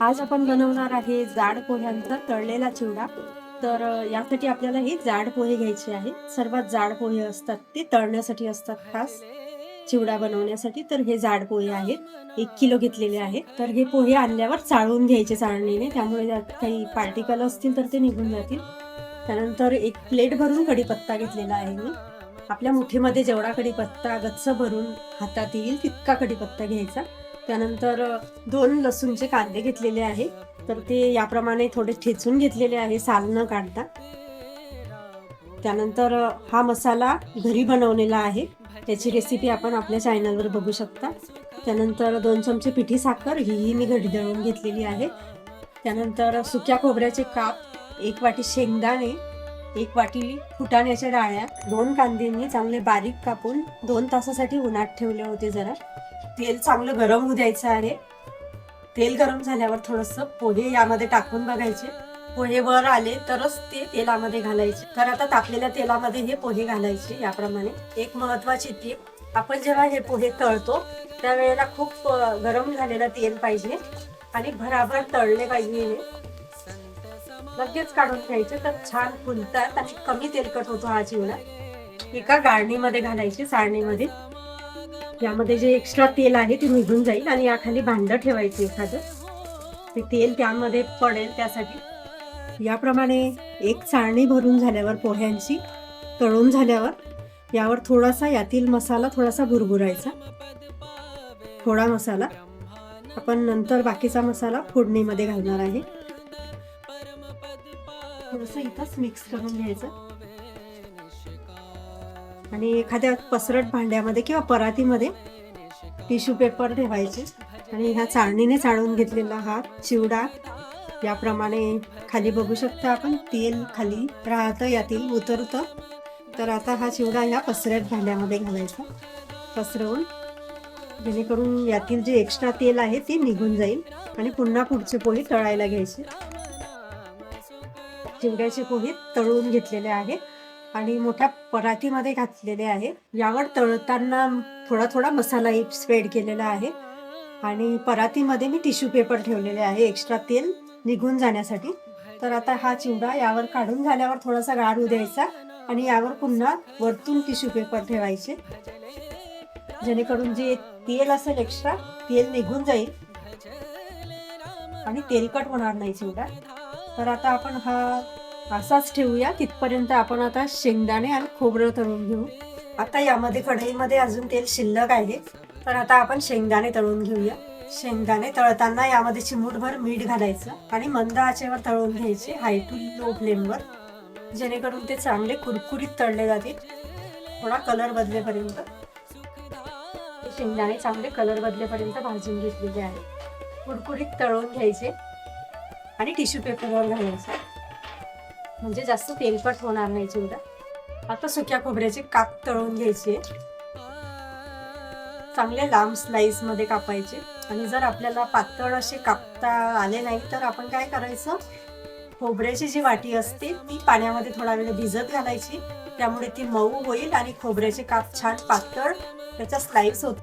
आज आपण बनवणार आहे जाड पोह्यांचा तळलेला चिवडा. तर यासाठी आपल्याला हे जाड पोहे घ्यायचे आहेत. सर्वात जाड पोहे असतात ते तळण्यासाठी असतात खास. चिवडा बनवण्यासाठी तर हे जाड पोहे आहेत. एक किलो घेतलेले आहेत. तर हे पोहे आणल्यावर चाळून घ्यायचे चाळणीने. त्यामुळे त्यात काही पार्टिकल असतील तर ते निघून जातील. त्यानंतर एक प्लेट भरून कढीपत्ता घेतलेला आहे मी. आपल्या मुठीमध्ये जेवढा कढीपत्ता गच्च भरून हातात येईल तितका कढीपत्ता घ्यायचा. त्यानंतर दोन लसूणचे कांदे घेतलेले आहे. तर ते याप्रमाणे थोडे ठेचून घेतलेले आहे साल न काढता. त्यानंतर हा मसाला घरी बनवलेला आहे. त्याची रेसिपी आपण आपल्या चॅनलवर बघू शकता. त्यानंतर दोन चमचे पिठी साखर हीही मी घडी दळून घेतलेली आहे. त्यानंतर सुक्या खोबऱ्याचे काप एक वाटी शेंगदाणे एक वाटी फुटाण्याच्या डाळ्या दोन कांदे मी चांगले बारीक कापून दोन तासासाठी उन्हात ठेवले होते जरा. तेल चांगलं गरम होऊ द्यायचं आहे. तेल गरम झाल्यावर थोडंसं पोहे यामध्ये टाकून बघायचे. पोहे वर आले तरच ते तेलामध्ये घालायचे. तर आता तापलेल्या तेलामध्ये हे पोहे घालायचे याप्रमाणे. एक महत्वाची टीप आपण जेव्हा हे पोहे तळतो त्यावेळेला खूप गरम झालेलं तेल पाहिजे आणि भराभर तळले पाहिजे. हे लगेच काढून घ्यायचे तर छान फुलतात आणि कमी तेलकट होतो हा चिवडा. एका गाळणीमध्ये घालायचे सारणीमध्ये. यामध्ये जे एक्स्ट्रा तेल आहे ते निघून जाईल आणि याखाली भांडं ठेवायचं एखादं. ते तेल त्यामध्ये पडेल त्यासाठी. याप्रमाणे एक चाळणी भरून झाल्यावर पोह्यांची तळून झाल्यावर यावर थोडासा यातील मसाला थोडासा भुरभुरायचा. थोडा मसाला. आपण नंतर बाकीचा मसाला फोडणीमध्ये घालणार आहे. थोडंसं इथंच मिक्स करून घ्यायचं. आणि एखाद्या पसरट भांड्यामध्ये किंवा परातीमध्ये टिश्यू पेपर ठेवायचे. आणि ह्या चाळणीने चाळून घेतलेला हा चिवडा याप्रमाणे खाली बघू शकता आपण. तेल खाली राहतं यातील उतरतं. तर आता हा चिवडा ह्या पसरट भांड्यामध्ये घालायचा. पसरवून जेणेकरून यातील जे एक्स्ट्रा तेल आहे ते निघून जाईल आणि पुन्हा पुढचे पोहे तळायला घ्यायचे. चिवड्याचे पोहे तळून घेतलेले आहे आणि मोठ्या परातीमध्ये घातलेले आहे. यावर तळताना थोडा थोडा मसालाही स्प्रेड केलेला आहे. आणि परातीमध्ये मी टिश्यू पेपर ठेवलेले आहे. एक्स्ट्रा तेल निघून जाण्यासाठी. तर आता हा चिवडा यावर काढून झाल्यावर थोडासा गार द्यायचा. आणि यावर पुन्हा वरतून टिश्यू पेपर ठेवायचे. जेणेकरून जे तेल असेल एक्स्ट्रा तेल निघून जाईल. आणि तेलकट होणार नाही चिवडा. तर आता आपण हा असाच ठेवूया. तिथपर्यंत आपण आता शेंगदाणे आणि खोबरं तळून घेऊ. आता यामध्ये कढईमध्ये अजून तेल शिल्लक आहे. तर आता आपण शेंगदाणे तळून घेऊया. शेंगदाणे तळताना यामध्ये चिमूटभर मीठ घालायचं आणि मंद आचेवर तळून घ्यायचे हाय टू लो फ्लेमवर. जेणेकरून ते चांगले कुरकुरीत तळले जातील. थोडा कलर बदलेपर्यंत. शेंगदाणे चांगले कलर बदलेपर्यंत भाजून घेतलेले आहे. कुरकुरीत तळून घ्यायचे आणि टिश्यू पेपरवर घालायचं. म्हणजे जास्त तेलकट होणार नाही चिवडा. आता सुक्या खोबऱ्याचे काप तळून घ्यायचे चांगले लांब स्लाइसमध्ये कापायचे. आणि जर आपल्याला पातळ असे कापता आले नाही तर आपण काय करायचं? खोबऱ्याची जी वाटी असते ती पाण्यामध्ये थोडा वेळ भिजत घालायची. त्यामुळे ती मऊ होईल आणि खोबऱ्याचे काप छान पातळ त्याच्या स्लाइस होत.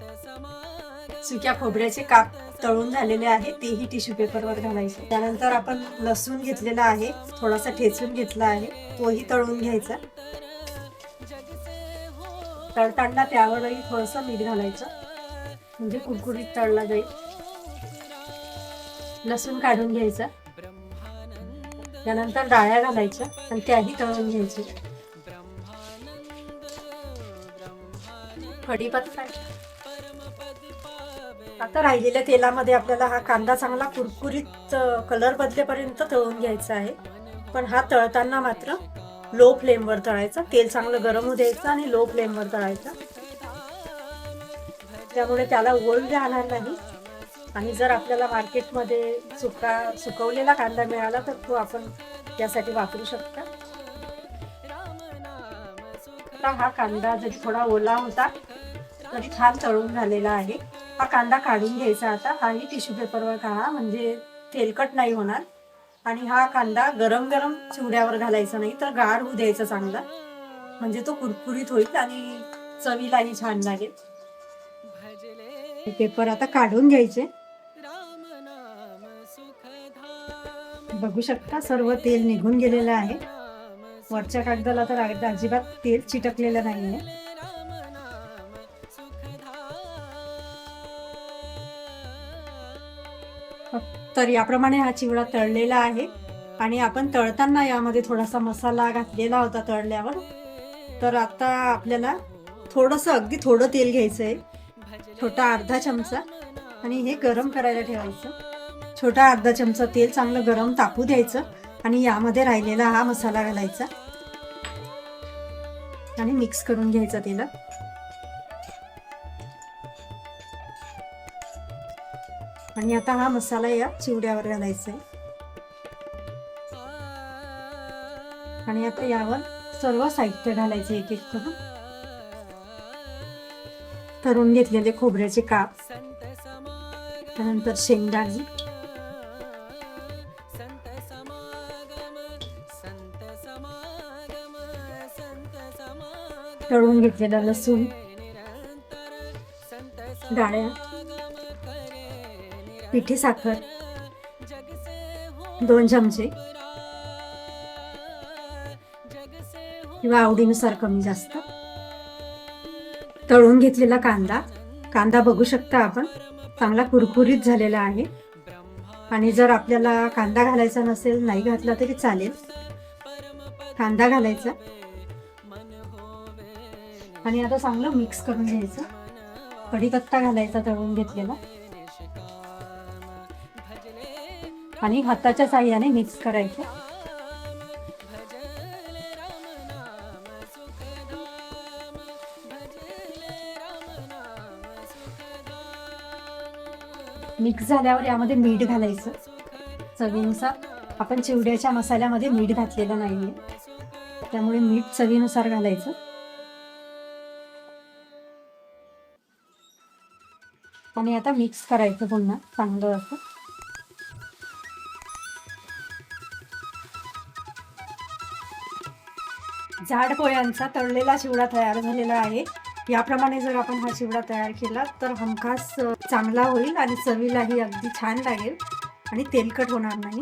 सुक्या खोबऱ्याचे काप तळून झालेले आहे तेही टिश्यू पेपरवर घालायचे. त्यानंतर आपण लसूण घेतलेला आहे थोडासा ठेचून घेतला आहे तोही तळून घ्यायचा. तळताना त्यावरही थोडंसं मीठ घालायचं म्हणजे कुरकुरीत तळला जाईल. लसूण काढून घ्यायचा. त्यानंतर डाळ्या घालायच्या आणि त्याही तळून घ्यायचे कढीपत्ता आता राहिलेल्या तेलामध्ये आपल्याला हा कांदा चांगला कुरकुरीत कलर बदलेपर्यंत तळून घ्यायचा आहे. पण हा तळताना मात्र लो फ्लेमवर तळायचा. तेल चांगलं गरम होऊ द्यायचं आणि लो फ्लेमवर तळायचा. त्यामुळे त्याला ओल राहणार नाही. आणि जर आपल्याला मार्केटमध्ये सुका सुकवलेला कांदा मिळाला तर तो आपण त्यासाठी वापरू शकता. हा कांदा जरी थोडा ओला होता तरी छान तळून झालेला आहे. हा कांदा काढून घ्यायचा आता. हाही टिश्यू पेपरवर काढा म्हणजे तेलकट नाही होणार. आणि हा कांदा गरम गरम चिवड्यावर घालायचा नाही तर गार होऊ द्यायचा चांगला. म्हणजे तो कुरकुरीत होईल आणि चवीलाही छान लागेल. पेपर आता काढून घ्यायचे. बघू शकता सर्व तेल निघून गेलेलं आहे. वरच्या कागदाला तर अजिबात तेल चिटकलेलं नाहीये. तर याप्रमाणे हा चिवडा तळलेला आहे. आणि आपण तळताना यामध्ये थोडासा मसाला घातलेला होता तळल्यावर. तर आता आपल्याला थोडंसं अगदी थोडं तेल घ्यायचं आहे छोटा अर्धा चमचा. आणि हे गरम करायला ठेवायचं. छोटा अर्धा चमचा तेल चांगलं गरम तापू द्यायचं. आणि यामध्ये राहिलेला हा मसाला घालायचा. आणि मिक्स करून घ्यायचा तेला. आणि आता हा मसाला या चिवड्यावर घालायचा आहे. आणि आता यावर सर्व साहित्य घालायचं एक एक करून. तळून घेतलेले खोबऱ्याचे काप त्यानंतर शेंगदाणे. तळून घेतलेला लसूण डाळ्या पिठी साखर दोन चमचे किंवा आवडीनुसार कमी जास्त. तळून घेतलेला कांदा कांदा बघू शकता आपण चांगला कुरकुरीत झालेला आहे. आणि जर आपल्याला कांदा घालायचा नसेल नाही घातला तरी चालेल. कांदा घालायचा. आणि आता चांगलं मिक्स करून घ्यायचं. कढीपत्ता घालायचा तळून घेतलेला. आणि हाताच्या साह्याने मिक्स करायचं. मिक्स झाल्यावर यामध्ये मीठ घालायचं. चवीनुसार. आपण चिवड्याच्या मसाल्यामध्ये मीठ घातलेलं नाहीये. त्यामुळे मीठ चवीनुसार घालायचं. आणि आता मिक्स करायचं पुन्हा चांगलं असं. जाड पोह्यांचा तळलेला चिवडा तयार झालेला आहे. याप्रमाणे जर आपण हा चिवडा तयार केला तर हमखास चांगला होईल आणि चवीलाही अगदी छान लागेल. आणि तेलकट होणार नाही.